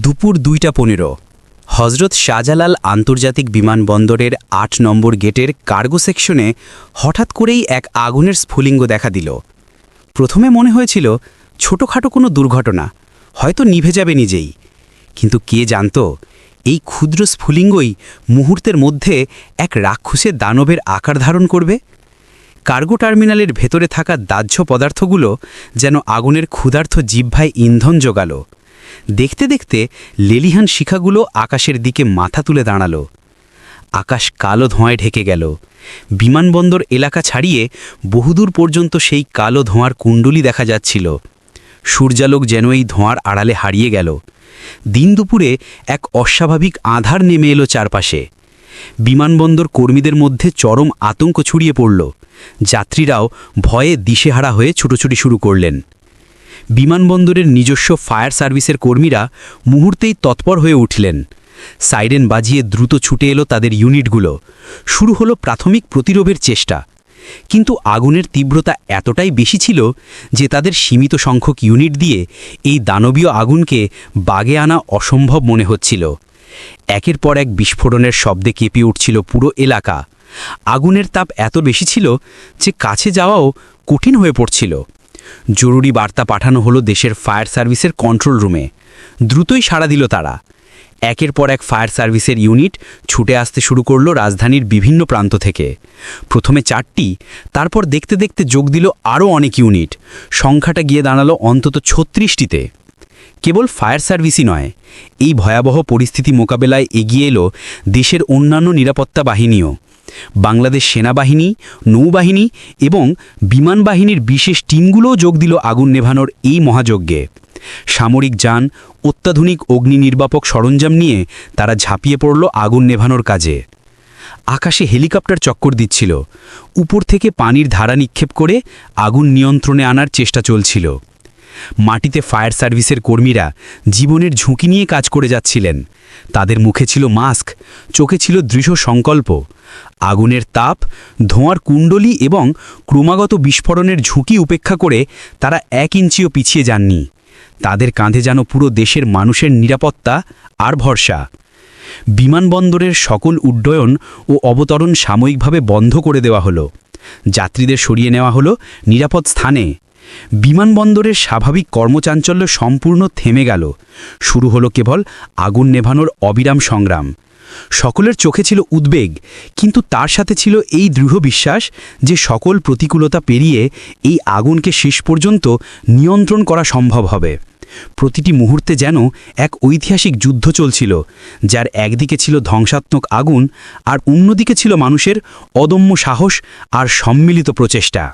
দুপুর দুইটা পনেরো। হজরত শাহজালাল আন্তর্জাতিক বিমানবন্দরের আট নম্বর গেটের কার্গো সেকশনে হঠাৎ করেই এক আগুনের স্ফুলিঙ্গ দেখা দিল। প্রথমে মনে হয়েছিল, ছোটোখাটো কোনো দুর্ঘটনা, হয়তো নিভে যাবে নিজেই। কিন্তু কে জানত, এই ক্ষুদ্র স্ফুলিঙ্গই মুহূর্তের মধ্যে এক রাক্ষসে দানবের আকার ধারণ করবে? কার্গো টার্মিনালের ভেতরে থাকা দাহ্য পদার্থগুলো যেন আগুনের ক্ষুধার্থ জিহ্বায় ইন্ধন জোগালো। দেখতে দেখতে লেলিহান শিখাগুলো আকাশের দিকে মাথা তুলে দাঁড়াল। আকাশ কালো ধোঁয়ায় ঢেকে গেল। বিমানবন্দর এলাকা ছাড়িয়ে বহুদূর পর্যন্ত সেই কালো ধোঁয়ার কুণ্ডলি দেখা যাচ্ছিল। সূর্যালোক যেন এই ধোঁয়ার আড়ালে হারিয়ে গেল। দিন দুপুরে এক অস্বাভাবিক আধার নেমে এলো চারপাশে। বিমানবন্দর কর্মীদের মধ্যে চরম আতঙ্ক ছড়িয়ে পড়ল। যাত্রীরাও ভয়ে দিশেহারা হয়ে ছুটোছুটি শুরু করলেন। বিমানবন্দরের নিজস্ব ফায়ার সার্ভিসের কর্মীরা মুহূর্তেই তৎপর হয়ে উঠলেন। সাইরেন বাজিয়ে দ্রুত ছুটে এলো তাদের ইউনিটগুলো। শুরু হলো প্রাথমিক প্রতিরোধের চেষ্টা। কিন্তু আগুনের তীব্রতা এতটাই বেশি ছিল যে তাদের সীমিত সংখ্যক ইউনিট দিয়ে এই দানবীয় আগুনকে বাগে আনা অসম্ভব মনে হচ্ছিল। একের পর এক বিস্ফোরণের শব্দে কেঁপে উঠছিল পুরো এলাকা। আগুনের তাপ এত বেশি ছিল যে কাছে যাওয়াও কঠিন হয়ে পড়ছিল। জরুরি বার্তা পাঠানো হলো দেশের ফায়ার সার্ভিসের কন্ট্রোল রুমে। দ্রুতই সাড়া দিল তারা। একের পর এক ফায়ার সার্ভিসের ইউনিট ছুটে আসতে শুরু করল রাজধানীর বিভিন্ন প্রান্ত থেকে। প্রথমে চারটি, তারপর দেখতে দেখতে যোগ দিল আরও অনেক ইউনিট। সংখ্যাটা গিয়ে দাঁড়াল অন্তত ছত্রিশটিতে। কেবল ফায়ার সার্ভিসই নয়, এই ভয়াবহ পরিস্থিতি মোকাবেলায় এগিয়ে এলো দেশের অন্যান্য নিরাপত্তা বাহিনীও। বাংলাদেশ সেনাবাহিনী, নৌবাহিনী এবং বিমান বাহিনীর বিশেষ টিমগুলোও যোগ দিল আগুন নেভানোর এই মহাযজ্ঞে। সামরিক যান, অত্যাধুনিক অগ্নি নির্বাপক সরঞ্জাম নিয়ে তারা ঝাঁপিয়ে পড়ল আগুন নেভানোর কাজে। আকাশে হেলিকপ্টার চক্কর দিচ্ছিল। উপর থেকে পানির ধারা নিক্ষেপ করে আগুন নিয়ন্ত্রণে আনার চেষ্টা চলছিল। মাটিতে ফায়ার সার্ভিসের কর্মীরা জীবনের ঝুঁকি নিয়ে কাজ করে যাচ্ছিলেন। তাদের মুখে ছিল মাস্ক, চোখে ছিল দৃঢ় সংকল্প। আগুনের তাপ, ধোঁয়ার কুণ্ডলি এবং ক্রমাগত বিস্ফোরণের ঝুঁকি উপেক্ষা করে তারা এক ইঞ্চিও পিছিয়ে যাননি। তাদের কাঁধে যেন পুরো দেশের মানুষের নিরাপত্তা আর ভরসা। বিমানবন্দরের সকল উড্ডয়ন ও অবতরণ সাময়িকভাবে বন্ধ করে দেওয়া হলো। যাত্রীদের সরিয়ে নেওয়া হলো নিরাপদ স্থানে। বিমানবন্দরের স্বাভাবিক কর্মচাঞ্চল্য সম্পূর্ণ থেমে গেল। শুরু হলো কেবল আগুন নেভানোর অবিরাম সংগ্রাম। সকলের চোখে ছিল উদ্বেগ, কিন্তু তার সাথে ছিল এই দৃঢ় বিশ্বাস যে সকল প্রতিকূলতা পেরিয়ে এই আগুনকে শেষ পর্যন্ত নিয়ন্ত্রণ করা সম্ভব হবে। প্রতিটি মুহূর্তে যেন এক ঐতিহাসিক যুদ্ধ চলছিল, যার একদিকে ছিল ধ্বংসাত্মক আগুন আর অন্যদিকে ছিল মানুষের অদম্য সাহস আর সম্মিলিত প্রচেষ্টা।